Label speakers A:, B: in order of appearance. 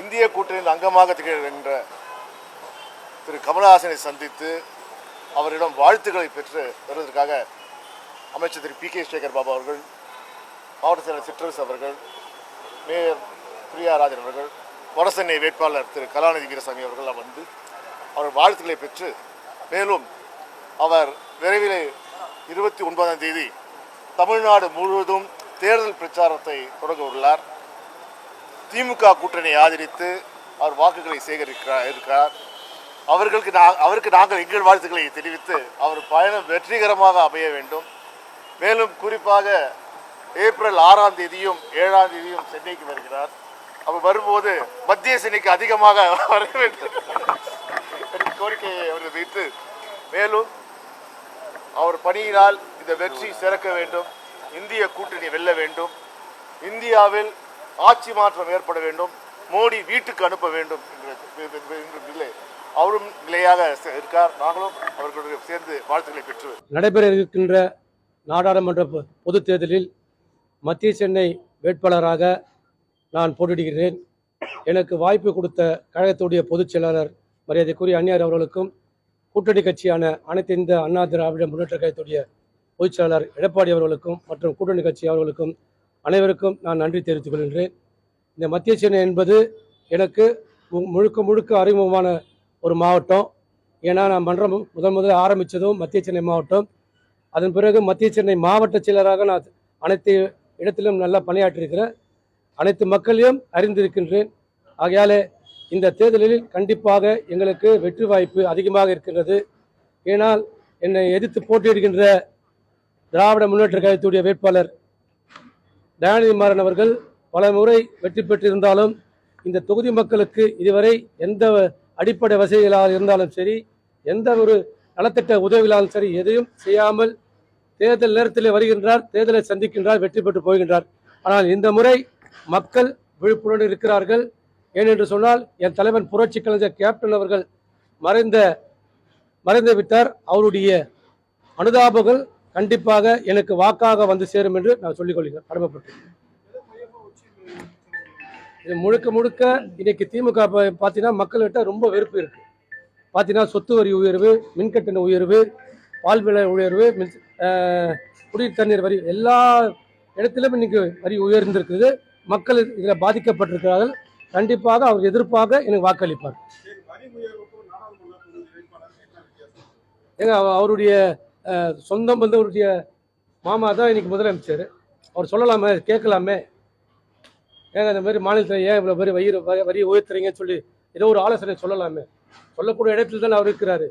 A: இந்திய கூட்டணியில் அங்கமாக திகழ்கின்ற திரு கமலஹாசனை சந்தித்து அவரிடம் வாழ்த்துக்களை பெற்று வருவதற்காக அமைச்சர் திரு பி கே சேகர் பாபு அவர்கள் மாவட்ட செயலர் சிற்றரசு அவர்கள் மேயர் பிரியா ராஜன் அவர்கள் வடசென்னை வேட்பாளர் திரு கலாநிதி வீரசாமி அவர்கள் வந்து அவர் வாழ்த்துக்களை பெற்று மேலும் அவர் விரைவில் இருபத்தி ஒன்பதாம் தேதி தமிழ்நாடு முழுவதும் தேர்தல் பிரச்சாரத்தை தொடங்க உள்ளார். திமுக கூட்டணியை ஆதரித்து அவர் வாக்குகளை சேகரிக்கிறார் இருக்கிறார் அவர்களுக்கு நான் அவருக்கு நாங்கள் எங்கள் வாழ்த்துக்களை தெரிவித்து அவர் பயணம் வெற்றிகரமாக அமைய வேண்டும். மேலும் குறிப்பாக ஏப்ரல் ஆறாம் தேதியும் ஏழாம் தேதியும் சென்னைக்கு வருகிறார். அவர் வரும்போது மத்திய சென்னைக்கு அதிகமாக வர வேண்டும் என்ற கோரிக்கையை அவர் வைத்து மேலும் அவர் பணியினால் இந்த வெற்றி சிறக்க வேண்டும். இந்திய கூட்டணி வெல்ல வேண்டும். இந்தியாவில் ஆட்சி மாற்றம் ஏற்பட வேண்டும் மோடி வீட்டுக்கு அனுப்ப வேண்டும் என்று நிலை அவரும் நிலையாக இருக்கார். நாங்களும் அவர்களுடைய சேர்ந்து வாழ்த்துக்களை பெற்று
B: நடைபெற இருக்கின்ற நாடாளுமன்ற பொது தேர்தலில் மத்திய சென்னை வேட்பாளராக நான் போட்டியிடுகிறேன். எனக்கு வாய்ப்பு கொடுத்த கழகத்துடைய பொதுச் செயலாளர் மரியாதைக்குரிய அந்நியார் அவர்களுக்கும் கூட்டணி கட்சியான அனைத்து இந்த அண்ணா திராவிட முன்னேற்ற கழகத்துடைய பொதுச் செயலாளர் எடப்பாடி அவர்களுக்கும் மற்றும் கூட்டணி கட்சி அவர்களுக்கும் அனைவருக்கும் நான் நன்றி தெரிவித்துக் கொள்கின்றேன். இந்த மத்திய சென்னை என்பது எனக்கு மு- முழுக்க முழுக்க அறிமுகமான ஒரு மாவட்டம். ஏன்னா நான் மன்றம் முதன் முதல் ஆரம்பித்ததும் மத்திய சென்னை மாவட்டம். அதன் பிறகு மத்திய சென்னை மாவட்ட செயலராக நான் அனைத்து இடத்திலும் நல்லா பணியாற்றியிருக்கிறேன். அனைத்து மக்களையும் அறிந்திருக்கின்றேன். ஆகையாலே இந்த தேர்தலில் கண்டிப்பாக எங்களுக்கு வெற்றி வாய்ப்பு அதிகமாக இருக்கின்றது. ஏனால் என்னை எதிர்த்து போட்டியிடுகின்ற திராவிட முன்னேற்ற கழகத்துடைய வேட்பாளர் தயாநிதி மாறன் அவர்கள் பல முறை வெற்றி பெற்றிருந்தாலும் இந்த தொகுதி மக்களுக்கு இதுவரை எந்த அடிப்படை வசதிகளாக இருந்தாலும் சரி எந்த ஒரு நலத்திட்ட உதவிகளாலும் சரி எதையும் செய்யாமல் தேர்தல் நேரத்தில் வருகின்றார் தேர்தலை சந்திக்கின்றார் வெற்றி பெற்று போகின்றார். ஆனால் இந்த முறை மக்கள் விழிப்புணர்வு இருக்கிறார்கள். ஏனென்று சொன்னால் என் தலைவன் புரட்சி கலைஞர் கேப்டன் அவர்கள் மறைந்த மறைந்து விட்டார் அவருடைய அனுதாபங்கள் கண்டிப்பாக எனக்கு வாக்காக வந்து சேரும் என்று நான் சொல்லிக் கொள்கிறேன் கடமைப்பட்டேன் இது முழுக்க முழுக்க இன்னைக்கு திமுக பார்த்தீங்கன்னா மக்கள்கிட்ட ரொம்ப வெறுப்பு இருக்கு. பார்த்தீங்கன்னா சொத்து வரி உயர்வு மின்கட்டண உயர்வு பால் விலை உயர்வு மின் குடிநீர் தண்ணீர் வரி எல்லா இடத்திலும் இன்னைக்கு வரி உயர்ந்திருக்குது. மக்கள் இதில் பாதிக்கப்பட்டிருக்கிறார்கள். கண்டிப்பாக அவர் எதிர்ப்பாக எனக்கு வாக்களிப்பார். ஏங்க அவ- அவருடைய சொந்தம் வந்து அவருடைய மாமா தான் இன்னைக்கு முதலமைச்சர். அவர் சொல்லலாமே கேட்கலாமே. ஏங்க இந்த மாதிரி மாநிலத்தில் ஏன் இவ்வளோ வரி வயிறு வரி உயர்த்துறீங்கன்னு சொல்லி ஏதோ ஒரு ஆலோசனை சொல்லலாமே. சொல்லக்கூடிய இடத்துல தான் அவர் இருக்கிறாரு.